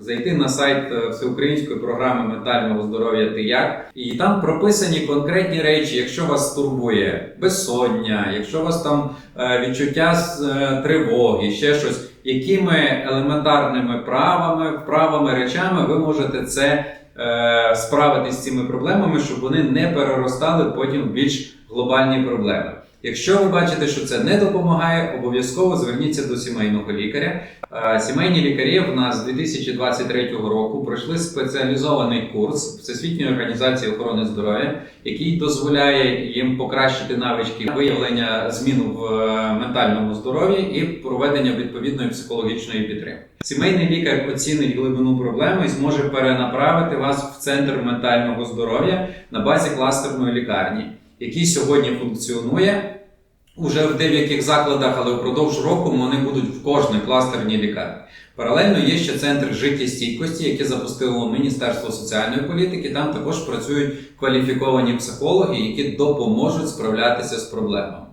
зайти на сайт е, всеукраїнської програми ментального здоров'я ти як, і там прописані конкретні речі, якщо вас турбує безсоння, якщо у вас там е, відчуття е, тривоги, ще щось, якими елементарними правами, вправами, речами ви можете це справитись з цими проблемами, щоб вони не переростали потім в більш глобальні проблеми. Якщо ви бачите, що це не допомагає, обов'язково зверніться до сімейного лікаря. Сімейні лікарі в нас з 2023 року пройшли спеціалізований курс Всесвітньої організації охорони здоров'я, який дозволяє їм покращити навички виявлення змін в е, ментальному здоров'ї і проведення відповідної психологічної підтримки. Сімейний лікар оцінить глибину проблеми і зможе перенаправити вас в центр ментального здоров'я на базі кластерної лікарні, який сьогодні функціонує. Уже в деяких закладах, але впродовж року вони будуть в кожній кластерній лікарні. Паралельно є ще центр життєстійкості, яке запустило Міністерство соціальної політики. Там також працюють кваліфіковані психологи, які допоможуть справлятися з проблемами.